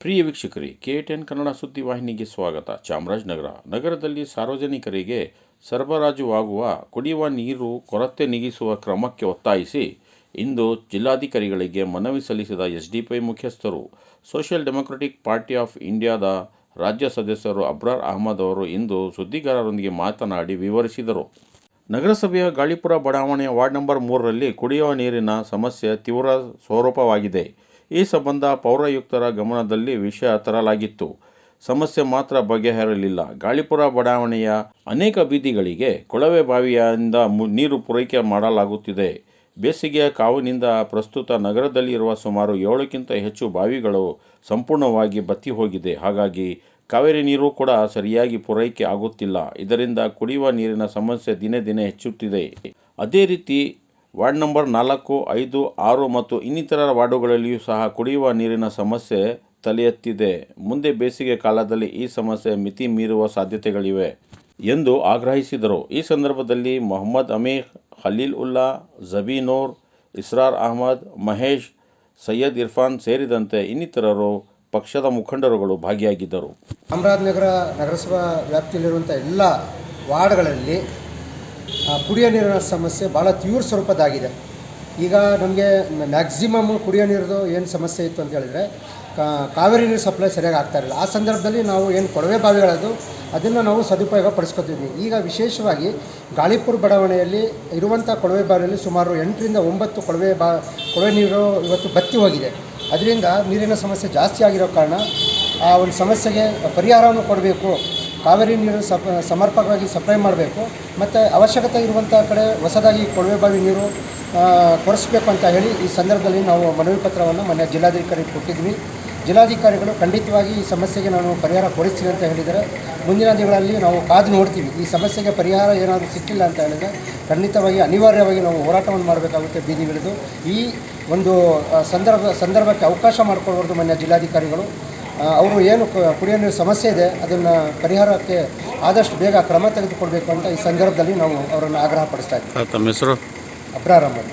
ಪ್ರಿಯ ವೀಕ್ಷಕರೇ, K ten Kannada ಸುದ್ದಿವಾಹಿನಿಗೆ ಸ್ವಾಗತ. ಚಾಮರಾಜನಗರ ನಗರದಲ್ಲಿ ಸಾರ್ವಜನಿಕರಿಗೆ ಸರಬರಾಜುವಾಗುವ ಕುಡಿಯುವ ನೀರು ಕೊರತೆ ನೀಗಿಸುವ ಕ್ರಮಕ್ಕೆ ಒತ್ತಾಯಿಸಿ ಇಂದು ಜಿಲ್ಲಾಧಿಕಾರಿಗಳಿಗೆ ಮನವಿ ಸಲ್ಲಿಸಿದ ಎಸ್ಡಿಪಿಐ ಮುಖ್ಯಸ್ಥರು, ಸೋಷಿಯಲ್ ಡೆಮೊಕ್ರೆಟಿಕ್ ಪಾರ್ಟಿ ಆಫ್ ಇಂಡಿಯಾದ ರಾಜ್ಯ ಸದಸ್ಯರು ಅಬ್ರಾರ್ ಅಹಮದ್ ಅವರು ಇಂದು ಸುದ್ದಿಗಾರರೊಂದಿಗೆ ಮಾತನಾಡಿ ವಿವರಿಸಿದರು. ನಗರಸಭೆಯ ಗಾಳಿಪುರ ಬಡಾವಣೆಯ ವಾರ್ಡ್ ನಂಬರ್ ಮೂರರಲ್ಲಿ ಕುಡಿಯುವ ನೀರಿನ ಸಮಸ್ಯೆ ತೀವ್ರ ಸ್ವರೂಪವಾಗಿದೆ. ಈ ಸಂಬಂಧ ಪೌರಾಯುಕ್ತರ ಗಮನದಲ್ಲಿ ವಿಷಯ ತರಲಾಗಿತ್ತು. ಸಮಸ್ಯೆ ಮಾತ್ರ ಬಗೆಹರಲಿಲ್ಲ ಗಾಳಿಪುರ ಬಡಾವಣೆಯ ಅನೇಕ ಬೀದಿಗಳಿಗೆ ಕೊಳವೆ ಬಾವಿಯಿಂದ ನೀರು ಪೂರೈಕೆ ಮಾಡಲಾಗುತ್ತಿದೆ. ಬೇಸಿಗೆಯ ಕಾವಿನಿಂದ ಪ್ರಸ್ತುತ ನಗರದಲ್ಲಿರುವ ಸುಮಾರು ಏಳಕ್ಕಿಂತ ಹೆಚ್ಚು ಬಾವಿಗಳು ಸಂಪೂರ್ಣವಾಗಿ ಬತ್ತಿ ಹೋಗಿದೆ. ಹಾಗಾಗಿ ಕಾವೇರಿ ನೀರು ಕೂಡ ಸರಿಯಾಗಿ ಪೂರೈಕೆ ಆಗುತ್ತಿಲ್ಲ. ಇದರಿಂದ ಕುಡಿಯುವ ನೀರಿನ ಸಮಸ್ಯೆ ದಿನೇ ದಿನೇ ಹೆಚ್ಚುತ್ತಿದೆ. ಅದೇ ರೀತಿ ವಾರ್ಡ್ ನಂಬರ್ ನಾಲ್ಕು, ಐದು, ಆರು ಮತ್ತು ಇನ್ನಿತರ ವಾರ್ಡುಗಳಲ್ಲಿಯೂ ಸಹ ಕುಡಿಯುವ ನೀರಿನ ಸಮಸ್ಯೆ ತಲೆಯೆತ್ತಿದೆ. ಮುಂದೆ ಬೇಸಿಗೆ ಕಾಲದಲ್ಲಿ ಈ ಸಮಸ್ಯೆ ಮಿತಿ ಮೀರುವ ಸಾಧ್ಯತೆಗಳಿವೆ ಎಂದು ಆಗ್ರಹಿಸಿದರು. ಈ ಸಂದರ್ಭದಲ್ಲಿ ಮೊಹಮ್ಮದ್ ಅಮೀರ್, ಖಲೀಲ್ ಉಲ್ಲಾ, ಜಬೀನೋರ್, ಇಸ್ರಾರ್ ಅಹಮದ್, ಮಹೇಶ್, ಸೈಯದ್ ಇರ್ಫಾನ್ ಸೇರಿದಂತೆ ಇನ್ನಿತರರು ಪಕ್ಷದ ಮುಖಂಡರುಗಳು ಭಾಗಿಯಾಗಿದ್ದರು. ಚಾಮರಾಜನಗರ ನಗರಸಭಾ ವ್ಯಾಪ್ತಿಯಲ್ಲಿರುವಂಥ ಎಲ್ಲ ವಾರ್ಡ್ಗಳಲ್ಲಿ ಕುಡಿಯೋ ನೀರಿನ ಸಮಸ್ಯೆ ಭಾಳ ತೀವ್ರ ಸ್ವರೂಪದಾಗಿದೆ ಈಗ ನಮಗೆ ಮ್ಯಾಕ್ಸಿಮಮ್ ಕುಡಿಯೋ ನೀರದು ಏನು ಸಮಸ್ಯೆ ಇತ್ತು ಅಂತ ಹೇಳಿದರೆ ಕಾವೇರಿ ನೀರು ಸಪ್ಲೈ ಸರಿಯಾಗಿ ಆಗ್ತಾ ಇರಲಿಲ್ಲ. ಆ ಸಂದರ್ಭದಲ್ಲಿ ನಾವು ಏನು ಕೊಳವೆ ಬಾವಿಗಳದು ಅದನ್ನು ನಾವು ಸದುಪಯೋಗ ಪಡಿಸ್ಕೊತಿದ್ವಿ. ಈಗ ವಿಶೇಷವಾಗಿ ಗಾಳಿಪುರ ಬಡಾವಣೆಯಲ್ಲಿ ಇರುವಂಥ ಕೊಳವೆ ಬಾವಿಯಲ್ಲಿ ಸುಮಾರು ಎಂಟರಿಂದ ಒಂಬತ್ತು ಕೊಳವೆ ಬಾ, ಕೊಳವೆ ನೀರು ಇವತ್ತು ಬತ್ತಿ ಹೋಗಿದೆ. ಅದರಿಂದ ನೀರಿನ ಸಮಸ್ಯೆ ಜಾಸ್ತಿ ಆಗಿರೋ ಕಾರಣ ಆ ಒಂದು ಸಮಸ್ಯೆಗೆ ಪರಿಹಾರವನ್ನು ಕೊಡಬೇಕು. ಕಾವೇರಿ ನೀರು ಸಪ್, ಸಮರ್ಪಕವಾಗಿ ಸಪ್ಲೈ ಮಾಡಬೇಕು, ಮತ್ತು ಅವಶ್ಯಕತೆ ಇರುವಂಥ ಕಡೆ ಹೊಸದಾಗಿ ಕೊಳವೆ ಬಾವಿ ನೀರು ಕೊಡಿಸ್ಬೇಕು ಅಂತ ಹೇಳಿ ಈ ಸಂದರ್ಭದಲ್ಲಿ ನಾವು ಮನವಿ ಪತ್ರವನ್ನು ಮೊನ್ನೆ ಜಿಲ್ಲಾಧಿಕಾರಿಗೆ ಕೊಟ್ಟಿದ್ವಿ. ಜಿಲ್ಲಾಧಿಕಾರಿಗಳು ಖಂಡಿತವಾಗಿ ಈ ಸಮಸ್ಯೆಗೆ ನಾನು ಪರಿಹಾರ ಕೊಡಿಸ್ತೀನಿ ಅಂತ ಹೇಳಿದರೆ ಮುಂದಿನ ದಿನಗಳಲ್ಲಿ ನಾವು ಕಾದು ನೋಡ್ತೀವಿ. ಈ ಸಮಸ್ಯೆಗೆ ಪರಿಹಾರ ಏನಾದರೂ ಸಿಕ್ಕಿಲ್ಲ ಅಂತ ಹೇಳಿದರೆ ಖಂಡಿತವಾಗಿ ಅನಿವಾರ್ಯವಾಗಿ ನಾವು ಹೋರಾಟವನ್ನು ಮಾಡಬೇಕಾಗುತ್ತೆ ಬೀದಿಗಿಳಿದು ಈ ಒಂದು ಸಂದರ್ಭ, ಸಂದರ್ಭಕ್ಕೆ ಅವಕಾಶ ಮಾಡಿಕೊಡ್ಬಾರ್ದು ಮೊನ್ನೆ ಜಿಲ್ಲಾಧಿಕಾರಿಗಳು. ಅವರು ಏನು ಕುಡಿಯೋ ನೀರು ಸಮಸ್ಯೆ ಇದೆ ಅದನ್ನು ಪರಿಹಾರಕ್ಕೆ ಆದಷ್ಟು ಬೇಗ ಕ್ರಮ ತೆಗೆದುಕೊಳ್ಬೇಕು ಅಂತ ಈ ಸಂದರ್ಭದಲ್ಲಿ ನಾವು ಅವರನ್ನು ಆಗ್ರಹ ಪಡಿಸ್ತಾ ಇದ್ದೀವಿ ತಮ್ಮ ಹೆಸರು? ಅಬ್ರಾರ್ ಅಹಮದ್